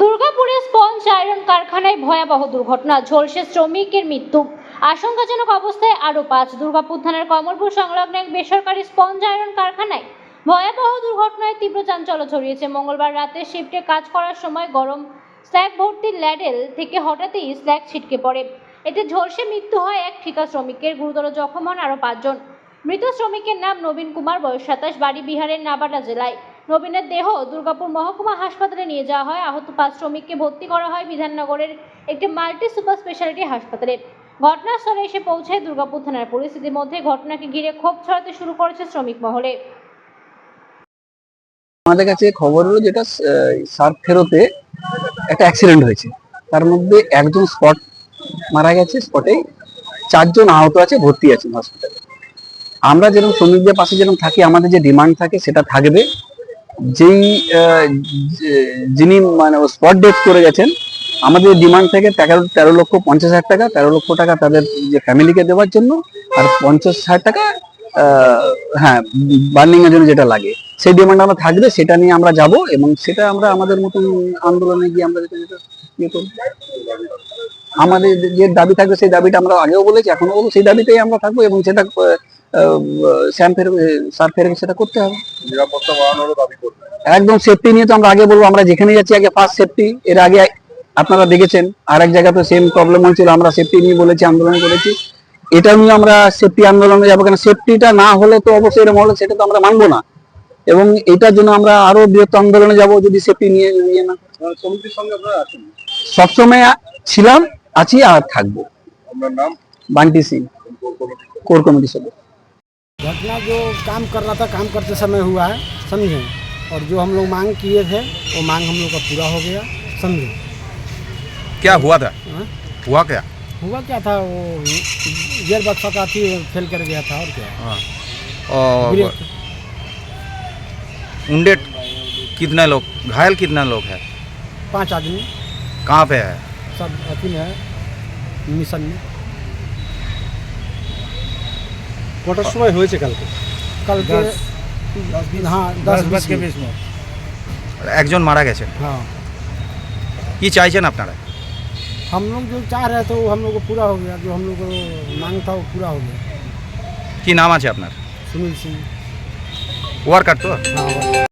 দুর্গাপুরের sponge iron কারখানায় ভয়াবহ দুর্ঘটনা, ঝলসে শ্রমিকের মৃত্যু। আশঙ্কাজনক অবস্থায় আরও পাঁচ দুর্গাপুর থানার কমলপুর সংলগ্ন এক বেসরকারি স্পঞ্জ আয়রন কারখানায় ভয়াবহ দুর্ঘটনায় তীব্র চাঞ্চল্য ছড়িয়েছে। মঙ্গলবার রাতে শিফটে কাজ করার সময় গরম স্ল্যাগ ভর্তি ল্যাডেল থেকে হঠাৎই স্ল্যাগ ছিটকে পড়ে। এতে ঝলসে মৃত্যু হয় এক ঠিকা শ্রমিকের, গুরুতর জখম হন আরও পাঁচজন। মৃত শ্রমিকের নাম নবীন কুমার, বয়স সাতাশ, বাড়ি বিহারের নাবাডা জেলায়। নবীনের দেহ দুর্গাপুর মহকুমা হাসপাতালে নিয়ে যাওয়া হয়। আহত পাঁচ শ্রমিককে ভর্তি করা হয় বিধাননগরের একটি মাল্টি সুপার স্পেশালিটি হাসপাতালে। ঘটনাস্থলে এসে পৌঁছায় দুর্গাপুর থানার পরিস্থিতির মধ্যে ঘটনাকে ঘিরে ক্ষোভ ছড়াতে শুরু করেছে শ্রমিক মহলে। আমাদের কাছে খবর হলো যেটা সার ফেরোতে একটা অ্যাক্সিডেন্ট হয়েছে। তার মধ্যে একজন স্পট মারা গেছে স্পটে চারজন আহত আছে, ভর্তি আছেন হসপিটালে আমরা যেরকম শ্রমিকদের পাশে যেরকম থাকি, আমাদের যে ডিমান্ড থাকে সেটা থাকবে। যেই যিনি মানে স্পট ডেথ করে গেছেন, আমাদের ডিমান্ড থেকে তেরো তেরো লক্ষ পঞ্চাশ হাজার টাকা, তেরো লক্ষ টাকা তাদের যে ফ্যামিলিকে দেওয়ার জন্য, আর পঞ্চাশ হাজার টাকা হ্যাঁ বার্নিং এর জন্য যেটা লাগে। সেই ডিমান্ড আমরা থাকবে, সেটা নিয়ে আমরা যাব এবং সেটা আমরা আমাদের মতন আন্দোলনে গিয়ে আমরা যেটা ইয়ে করব। আমাদের যে দাবি থাকবে, সেই দাবিটা আমরা আগেও বলেছি এখনও বলব, সেই দাবিতেই আমরা থাকব এবং সেটা স্যাম ফের সার ফের সেটা করতে হবে। নিরাপত্তা বাড়ানোরও দাবি করবে। একদম সেফটি নিয়ে তো আমরা আগে বলব আমরা যেখানে যাচ্ছি আগে ফার্স্ট সেফটি এর আগে আপনারা দেখেছেন আর এক জায়গাতে সেম প্রবলেম হয়েছিল আমরা সেফটি নিয়ে বলেছি আন্দোলন করেছি। এটা নিয়ে আমরা সেফটি আন্দোলনে যাব কেন? সেফটিটা না হলে তো অবশ্যই এরকম হলে সেটা তো আমরা মানবো না। এবং এটার জন্য আমরা আরও বৃহত্তর আন্দোলনে যাব যদি সেফটি নিয়ে নিয়ে না। সবসময় ছিলাম আছি আর থাকব। Bunty Singh core committee. সদস্য। घटना जो काम कर रहा था काम करते समय हुआ है समझे? और जो हम लोग मांग किए थे वो मांग हम लोग का पूरा हो गया समझे? क्या हुआ था? हाँ? हुआ क्या? हुआ क्या था? वो गियर बक्सा का थी फेल कर गया था और क्या? और उंडेट कितने लोग घायल कितने लोग हैं? पाँच आदमी। कहाँ पे है? सब अथी में है मिशन में। কটার সময় হয়েছে কালকে कल के हाँ दस बीस के बीच में একজন মারা গেছে हाँ কি চাইছেন আপনারা हम लोग जो चाह रहे थे वो हम लोग को पूरा हो गया जो हम लोग को मांग था वो पूरा हो गया কি নাম আছে আপনার सुनील सिंह ওয়ার্কার তো हाँ